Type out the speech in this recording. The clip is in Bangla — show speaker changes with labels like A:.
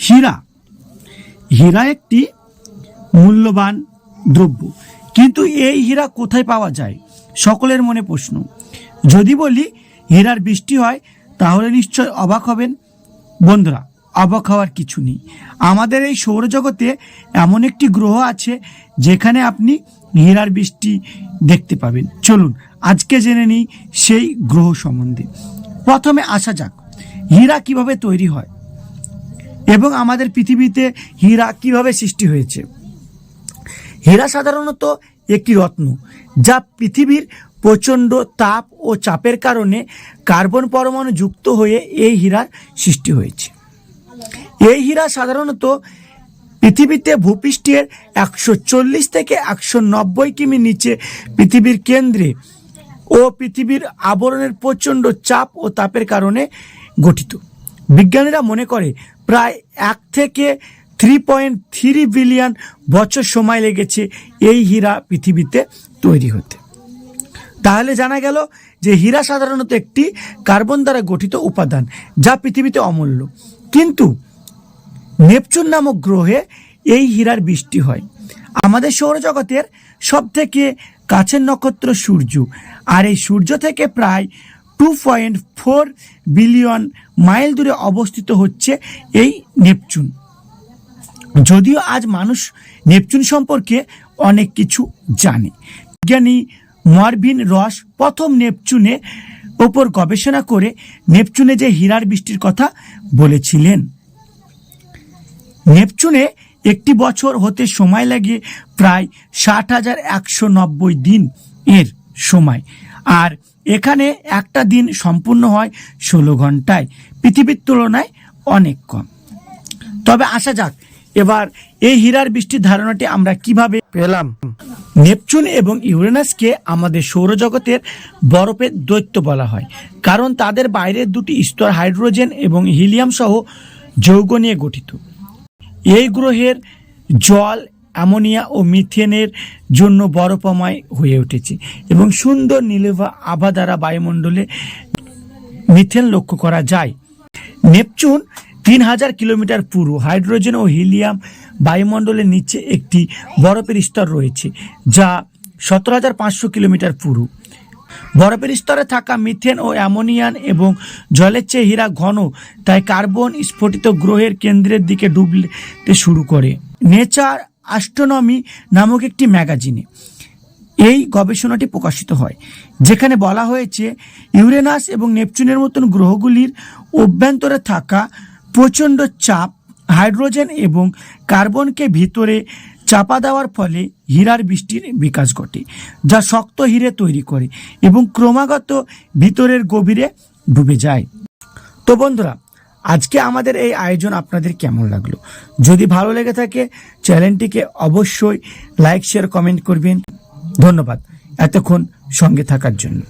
A: হীরা। হীরা একটি মূল্যবান দ্রব্য। কিন্তু এই হীরা কোথায় পাওয়া যায়? সকলের মনে প্রশ্ন। যদি বলি হীরার বৃষ্টি হয়, তাহলে নিশ্চয় অবাক হবেন। বন্ধুরা, অবাক হওয়ার কিছু নেই। আমাদের এই সৌরজগতে এমন একটি গ্রহ আছে, যেখানে আপনি হীরার বৃষ্টি দেখতে পাবেন। চলুন, আজকে জেনে নিই সেই গ্রহ সম্বন্ধে। প্রথমে আসা যাক, হীরা কীভাবে তৈরি হয়? এবং আমাদের পৃথিবীতে হীরা কীভাবে সৃষ্টি হয়েছে? হীরা সাধারণত একটি রত্ন যা পৃথিবীর প্রচণ্ড তাপ ও চাপের কারণে কার্বন পরমাণু যুক্ত হয়ে এই হীরার সৃষ্টি হয়েছে। এই হীরা সাধারণত পৃথিবীতে ভূপৃষ্ঠের একশো চল্লিশ থেকে একশো নব্বই কিমি নিচে পৃথিবীর কেন্দ্রে ও পৃথিবীর আবরণের প্রচণ্ড চাপ ও তাপের কারণে গঠিত। বিজ্ঞানীরা মনে করে প্রায় এক থেকে থ্রি পয়েন্ট থ্রি বিলিয়ন বছর সময় লেগেছে এই হীরা পৃথিবীতে তৈরি হতে। তাহলে জানা গেল যে হীরা সাধারণত একটি কার্বন দ্বারা গঠিত উপাদান যা পৃথিবীতে অমূল্য। কিন্তু নেপচুন নামক গ্রহে এই হীরার বৃষ্টি হয়। আমাদের সৌরজগতের সব থেকে কাছের নক্ষত্র সূর্য। আর এই সূর্য থেকে প্রায় two point four billion mile দূরে অবস্থিত হচ্ছে এই নেপচুন। যদিও আজ মানুষ নেপচুন সম্পর্কে অনেক কিছু জানে। বিজ্ঞানী মরভিন রস প্রথম নেপচুনে ওপর গবেষণা করে নেপচুনে যে হীরার বৃষ্টির কথা বলেছিলেন। নেপচুনে একটি বছর হতে সময় লাগে প্রায় ষাট হাজার একশো নব্বই দিন এর সময়। আর এখানে একটা দিন সম্পূর্ণ হয় ষোলো ঘন্টায়। পৃথিবীর তুলনায় অনেক কম। তবে আসা যাক, এবার এই হীরার বৃষ্টির ধারণাটি আমরা কীভাবে
B: পেলাম?
A: নেপচুন এবং ইউরেনাসকে আমাদের সৌরজগতের বরফের দৈত্য বলা হয়, কারণ তাদের বাইরের দুটি স্তর হাইড্রোজেন এবং হিলিয়াম সহ যৌগ নিয়ে গঠিত। এই গ্রহের জল অ্যামোনিয়া ও মিথেনের জন্য বরফময় হয়ে উঠেছে এবং সুন্দর নীলভা আভা দ্বারা বায়ুমণ্ডলে মিথেন লক্ষ্য করা যায়। নেপচুন তিন হাজার কিলোমিটার পুরু হাইড্রোজেন ও হিলিয়াম বায়ুমণ্ডলের নিচে একটি বরফের স্তর রয়েছে, যা সতেরো হাজার পাঁচশো কিলোমিটার পুরু বরফের স্তরে থাকা মিথেন ও অ্যামোনিয়ান এবং জলের চেয়ে হীরা ঘন, তাই কার্বন স্ফটিত গ্রহের কেন্দ্রের দিকে ডুবতে শুরু করে। নেচার অ্যাস্ট্রোনমি নামক একটি ম্যাগাজিনে। এই গবেষণাটি প্রকাশিত হয়, যেখানে বলা হয়েছে ইউরেনাস এবং নেপচুনের মতন গ্রহগুলির অভ্যন্তরে থাকা প্রচণ্ড চাপ, হাইড্রোজেন এবং কার্বনকে ভিতরে চাপা দেওয়ার ফলে হীরার বৃষ্টির বিকাশ ঘটে, যা শক্ত হীরে তৈরি করে এবং ক্রমাগত ভিতরের গভীরে ডুবে যায়। তো বন্ধুরা আজকে আমাদের এই আয়োজন আপনাদের কেমন লাগল? যদি ভালো লেগে থাকে, চ্যানেলটিকে অবশ্যই লাইক, শেয়ার, কমেন্ট করবেন। ধন্যবাদ। এতক্ষণ সঙ্গে থাকার জন্য।